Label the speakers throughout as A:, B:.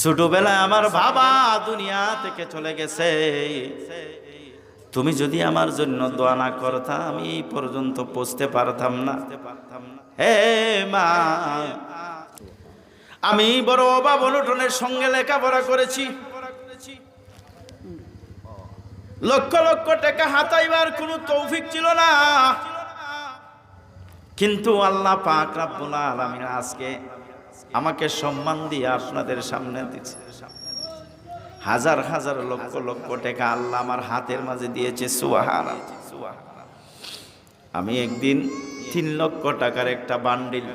A: ছোটবেলায় আমার বাবা দুনিয়া থেকে চলে গেছে। তুমি যদি আমার জন্য দোয়া না করতা, আমি এই পর্যন্ত পৌঁছতে পারতাম না। হে মা, আমি বড় অভাব অনুটনের সঙ্গে লেখাপড়া করেছি। লক্ষ লক্ষ টাকা হাতাইবার কোনো তৌফিক ছিল না। কিন্তু আল্লাহ পাক রাব্বুল আলামিন আজকে আমাকে সম্মান দিয়ে আপনাদের সামনে দিচ্ছে। হাজার হাজার লক্ষ লক্ষ টাকা আল্লাহ আমার হাতের মাঝে দিয়েছে সুহার আমি একদিন তিন লক্ষ টাকার একটা বান্ডিল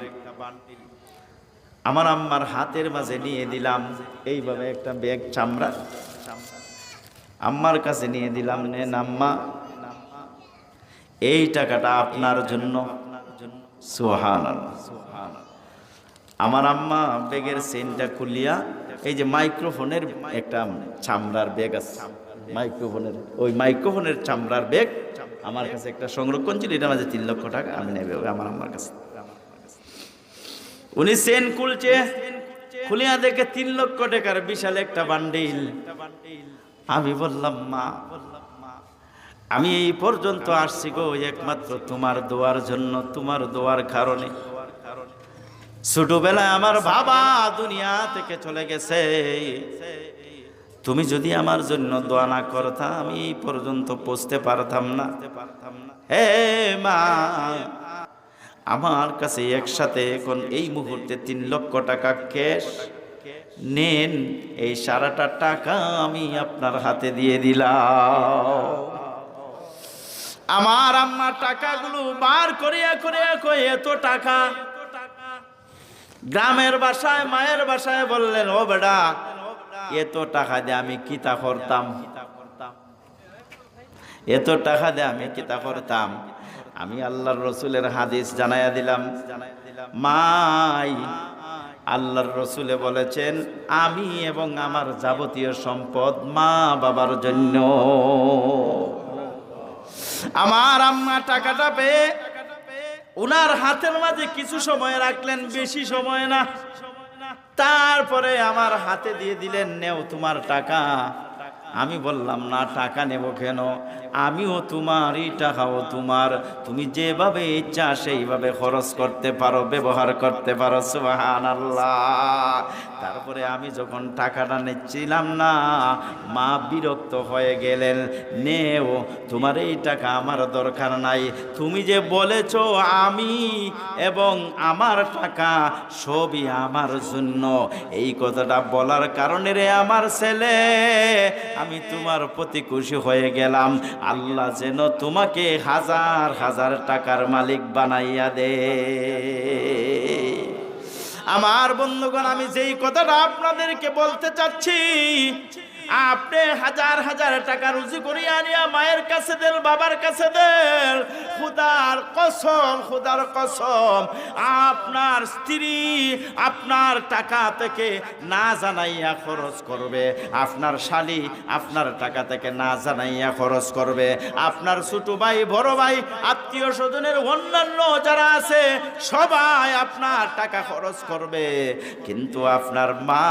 A: আমার আম্মার হাতের মাঝে নিয়ে দিলাম। এইভাবে একটা ব্যাগ চামড়া আম্মার কাছে নিয়ে দিলাম নেন আম্মা, এই টাকাটা আপনার জন্য। সুহান আমার আম্মা ব্যাগের চেনটা খুলিয়া এই যে মাইক্রোফোনের একটা চামড়ার ব্যাগ আছে। মাইক্রোফোনের ওই মাইক্রোফোনের চামড়ার ব্যাগ আমার কাছে একটা সংরক্ষণ ছিল এটা মাঝে তিন লক্ষ টাকা আমি নেবে আমার আম্মার কাছে। উনি চেন খুলছে, খুলিয়া দেখে তিন লক্ষ টাকার বিশাল একটা বান্ডিল আমি বললাম, মা, আমি এই পর্যন্ত আসছি গো, একমাত্র তোমার দোয়ার জন্য, তোমার দোয়ার কারণে। ছোটবেলায় আমার বাবা দুনিয়া থেকে চলে গেছে। তুমি যদি আমার জন্য দোয়া না করতা, আমি এই পর্যন্ত পৌঁছতে পারতাম না। হে মা, আমার কাছে একসাথে এখন এই মুহূর্তে তিন লক্ষ টাকা ক্যাশ। নেন, এই সারাটা টাকা আমি আপনার হাতে দিয়ে দিলাম। আমার আম্মা টাকাগুলো বার করিয়া করিয়া এত টাকা গ্রামের বাসায়, মায়ের বাসায় বললেন, ও বেডা এত টাকা দিয়ে আমি কিতা করতাম। এত টাকা দিয়ে আমি কিতা করতাম। আমি আল্লাহর রসুলের হাদিস জানাইয়া দিলাম। মাই, আল্লাহর রসুলে বলেছেন, আমি এবং আমার যাবতীয় সম্পদ মা বাবার জন্য। আমার আম্মা টাকাটা পেয়ে উনার হাতের মাঝে কিছু সময় রাখলেন, বেশি সময় না। তারপরে আমার হাতে দিয়ে দিলেন, নেও তোমার টাকা। আমি বললাম, না, টাকা নেব কেন? আমিও তোমার এই টাকাও তোমার। তুমি যেভাবে ইচ্ছা সেইভাবে খরচ করতে পারো, ব্যবহার করতে পারো সুবাহান আল্লাহ তারপরে আমি যখন টাকাটা নিচ্ছিলাম না, মা বিরক্ত হয়ে গেলেন, নেও, তোমার এই টাকা আমার দরকার নাই। তুমি যে বলেছ আমি এবং আমার টাকা সবই আমার জন্য। এই কথাটা বলার কারণে রে আমার ছেলে, আমি তোমার প্রতি খুশি হয়ে গেলাম। আল্লাহ যেন তোমাকে হাজার হাজার টাকার মালিক বানাইয়া দে। আমার বন্ধুগণ, আমি যেই কথাটা আপনাদেরকে বলতে চাচ্ছি, আপনি হাজার হাজার টাকা রুজি করিয়া আনিয়া মায়ের কাছে দেন, বাবার কাছে দেন খুদার কসম খুদার কসম, আপনার স্ত্রী আপনার টাকা থেকে না জানাইয়া খরচ করবে। আপনার শালি আপনার টাকা থেকে না জানাইয়া খরচ করবে। আপনার ছোট ভাই, বড় ভাই, আত্মীয় স্বজনের অন্যান্য যারা আছে, সবাই আপনার টাকা খরচ করবে। কিন্তু আপনার মা,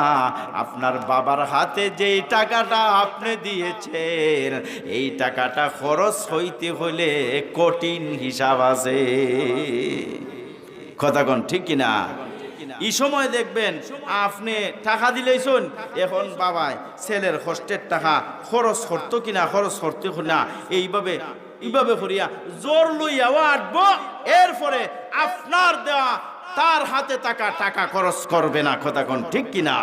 A: আপনার বাবার হাতে যেই টাকাটা আপনি দিয়েছেন, এই টাকাটা খরচ হইতে হলে কঠিন হিসাব আছে। কথাগণ ঠিক কিনা এই সময় দেখবেন আপনি টাকা দিলেইছুন এখন বাবায় ছেলের কষ্টের টাকা, খরচ হরত কিনা খরচ হরত না, এইভাবে এইভাবে করিয়া জোর লইয়া আটবো এরপরে আপনার দেওয়া তার হাতে টাকা টাকা খরচ করবে না, কথাগণ, ঠিক কিনা?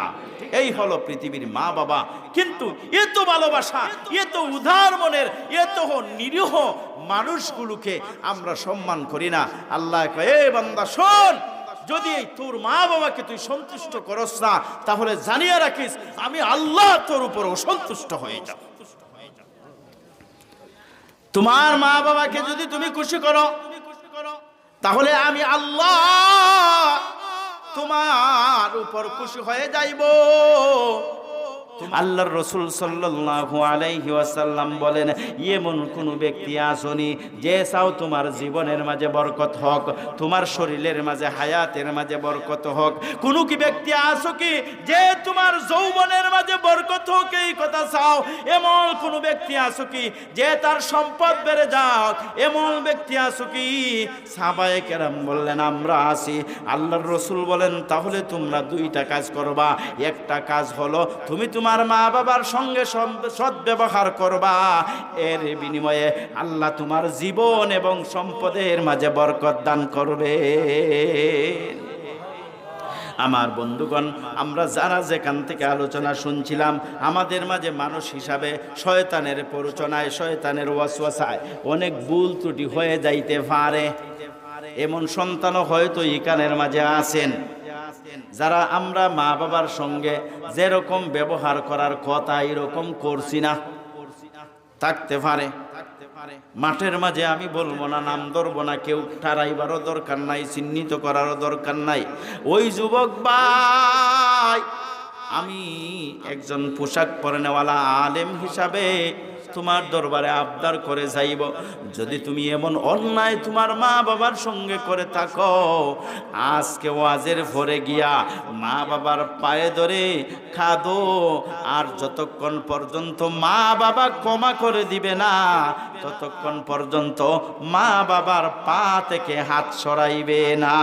A: এই হলো পৃথিবীর মা বাবা। কিন্তু এত ভালোবাসা এত উদার মনের এত নিরীহ মানুষগুলোকে আমরা সম্মান করি না। আল্লাহ এ বান্দা, শোন, যদি এই তোর মা বাবাকে তুই সন্তুষ্ট করস না, তাহলে জানিয়ে রাখিস, আমি আল্লাহ তোর উপর অসন্তুষ্ট হয়ে যাব। তোমার মা বাবাকে যদি তুমি খুশি করো, তাহলে আমি আল্লাহ তোমার উপর খুশি হয়ে যাইব। আল্লাহর রসুল সাল্লাল্লাহু আলাইহি ওয়াসাল্লাম বলেন, এমন কোন ব্যক্তি আসনি যে চাও তোমার জীবনের মাঝে বরকত হোক, তোমার শরীরের মাঝে, হায়াতের মাঝে বরকত হোক। কোন কি ব্যক্তি আসো কি যে তোমার যৌবনের মাঝে বরকত হোক এই কথা চাও? এমন কোন ব্যক্তি আসো কি যে তার সম্পদ বেড়ে যাক? এমন ব্যক্তি আসো কি? সাবায়ে কেরাম বললেন, আমরা আসি আল্লাহর রসুল বলেন, তাহলে তোমরা দুইটা কাজ করবা। একটা কাজ হলো, তুমি তোমার মা বাবার সঙ্গে সম- সদ্ব্যবহার করবা। এর বিনিময়ে আল্লাহ তোমার জীবন এবং সম্পদের মাঝে বরকত দান করবে। আমার বন্ধুগণ, আমরা যারা যেখান থেকে আলোচনা শুনছিলাম, আমাদের মাঝে মানুষ হিসাবে শয়তানের প্ররোচনায়, শয়তানের ওয়াসওয়াসায় অনেক ভুল ত্রুটি হয়ে যাইতে পারে। এমন সন্তানও হয়তো ইকানের মাঝে আছেন। যারা আমরা মা বাবার সঙ্গে যেরকম ব্যবহার করার কথা, এরকম করছি না। থাকতে পারে। মাঠের মাঝে আমি বলব না, নাম ধরবো না, কেউ ঠারাইবারও দরকার নাই, চিহ্নিত করারও দরকার নাই। ওই যুবক ভাই, আমি একজন পোশাক পরে নেওয়ালা আলেম হিসাবে তোমার দরবারে আবদার করে যাইব। যদি তুমি এমন অন্যায় তোমার মা বাবার সঙ্গে করে থাকো, আজকে ওয়াজের ভরে গিয়া মা বাবার পায়ে ধরে খাদো, আর যতক্ষণ পর্যন্ত মা বাবা ক্ষমা করে দিবে না, ততক্ষণ পর্যন্ত মা বাবার পা থেকে হাত সরাইবে না।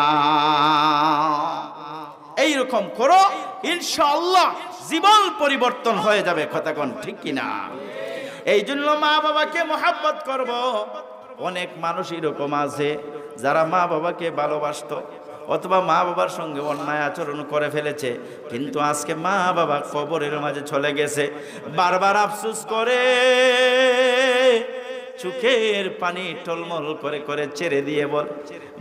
A: এইরকম করো, ইনশাআল্লাহ জীবন পরিবর্তন হয়ে যাবে কথাক্ষণ ঠিক কিনা? এই জন্য মা বাবাকে মোহাব্বত করব। অনেক মানুষ এরকম আছে, যারা মা বাবাকে ভালোবাসতো, অথবা মা বাবার সঙ্গে অন্যায় আচরণ করে ফেলেছে, কিন্তু আজকে মা বাবা কবরের মাঝে চলে গেছে। বারবার আফসুস করে, চোখের পানি টলমল করে করে ছেড়ে দিয়ে বল,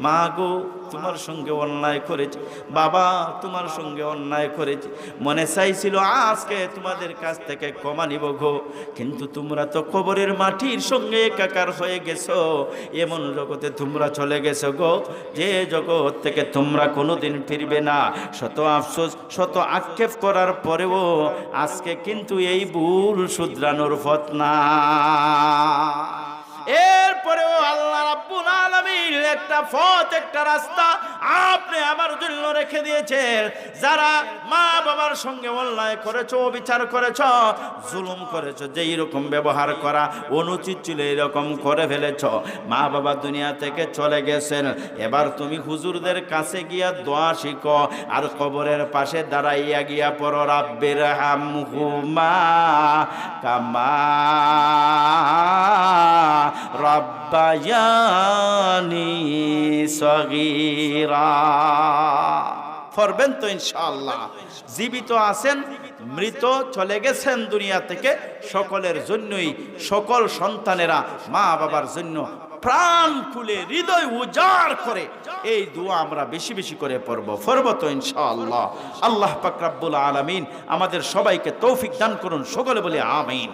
A: মা গো তোমার সঙ্গে অন্যায় করেছি। বাবা, তোমার সঙ্গে অন্যায় করেছি। মনে চাইছিল আজকে তোমাদের কাছ থেকে কমা নিব গো। কিন্তু তোমরা তো কবরের মাটির সঙ্গে একাকার হয়ে গেছো। এমন জগতে তোমরা চলে গেছো গো, যে জগৎ থেকে তোমরা কোনোদিন ফিরবে না। শত আফসোস, শত আক্ষেপ করার পরেও আজকে কিন্তু এই ভুল শুধরানোর পথ না। এরপরেও আল্লাহ রাব্বুল আলামিন একটা পথ, একটা রাস্তা আপনি আমার জন্য রেখে দিয়েছেন। যারা মা বাবার সঙ্গে অন্যায় করেছ বিচার করেছ, জুলুম করেছ যে এইরকম ব্যবহার করা, অনুচিত ছিল এরকম করে ফেলেছ, মা বাবা দুনিয়া থেকে চলে গেছেন। এবার তুমি হুজুরদের কাছে গিয়া দোয়া শিখো, আর কবরের পাশে দাঁড়াইয়া গিয়া পর রাব্বির হামহুমা কামা রব্বায়ানি সগীরা। পড়বেন তো ইনশাআল্লাহ। জীবিত আছেন, মৃত চলে গেছেন দুনিয়া থেকে, সকলের জন্যই, সকল সন্তানেরা মা বাবার জন্য প্রাণ খুলে, হৃদয় উজাড় করে এই দোয়া আমরা বেশি বেশি করে পড়ব। পড়ব তো ইনশাআল্লাহ। আল্লাহ পাক রাব্বুল আলামিন আমাদের সবাইকে তৌফিক দান করুন, সকলে বলে আমিন।